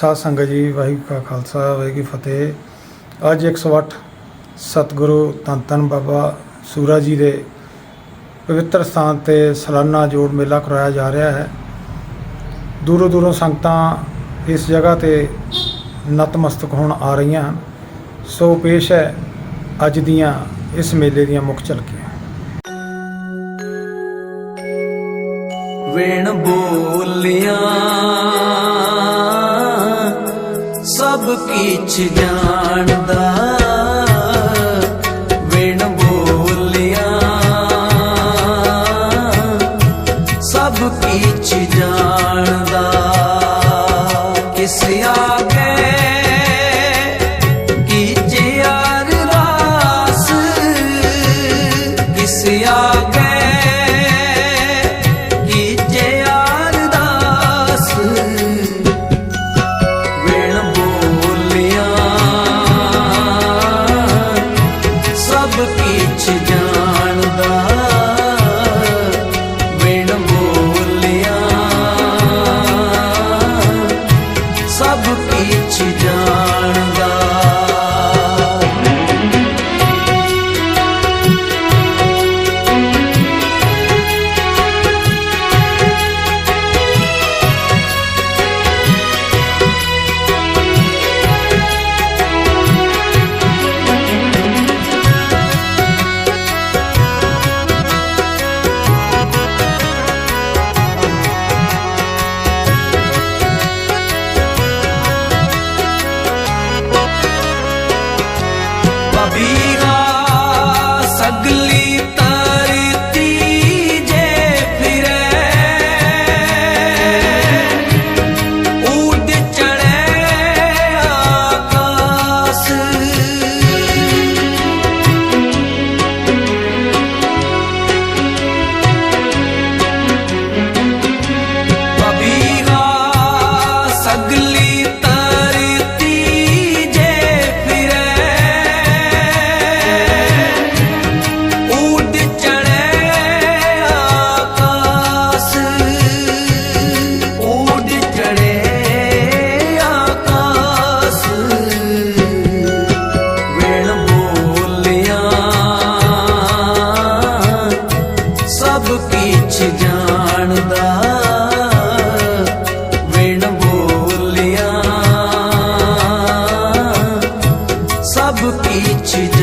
ਸਾਧ ਸੰਗਤ ਜੀ, ਵਾਹਿਗੁਰੂ ਕਾ ਖਾਲਸਾ, ਵਾਹਿਗੁਰੂ ਕੀ ਫਤਿਹ। ਅੱਜ 108 ਸਤਿਗੁਰੂ ਧੰਨ ਧੰਨ ਬਾਬਾ ਸੂਰਾ ਜੀ ਦੇ ਪਵਿੱਤਰ ਸਥਾਨ ਤੇ ਸਾਲਾਨਾ ਜੋੜ ਮੇਲਾ ਕਰਾਇਆ ਜਾ ਰਿਹਾ ਹੈ। ਦੂਰੋਂ ਦੂਰੋਂ ਸੰਗਤਾਂ ਇਸ ਜਗ੍ਹਾ ਤੇ ਨਤਮਸਤਕ ਹੋਣ ਆ ਰਹੀਆਂ ਹਨ। ਸੋ ਪੇਸ਼ ਹੈ ਅੱਜ ਦੀਆਂ ਇਸ ਮੇਲੇ ਦੀਆਂ ਮੁੱਖ ਝਲਕੀਆਂ। ਵੇਣ ਬੋਲਿਆ ਸਭ ਕੀਛ ਜਾਣਦਾ ਵੇਣ ਬੋਲਿਆ। ਸਭ ਕੀਛ ਜਾਣਦਾ ਕਿਸੇ ਸਭ ਕੀਛ ਜਾਣਦਾ। amigos. 去。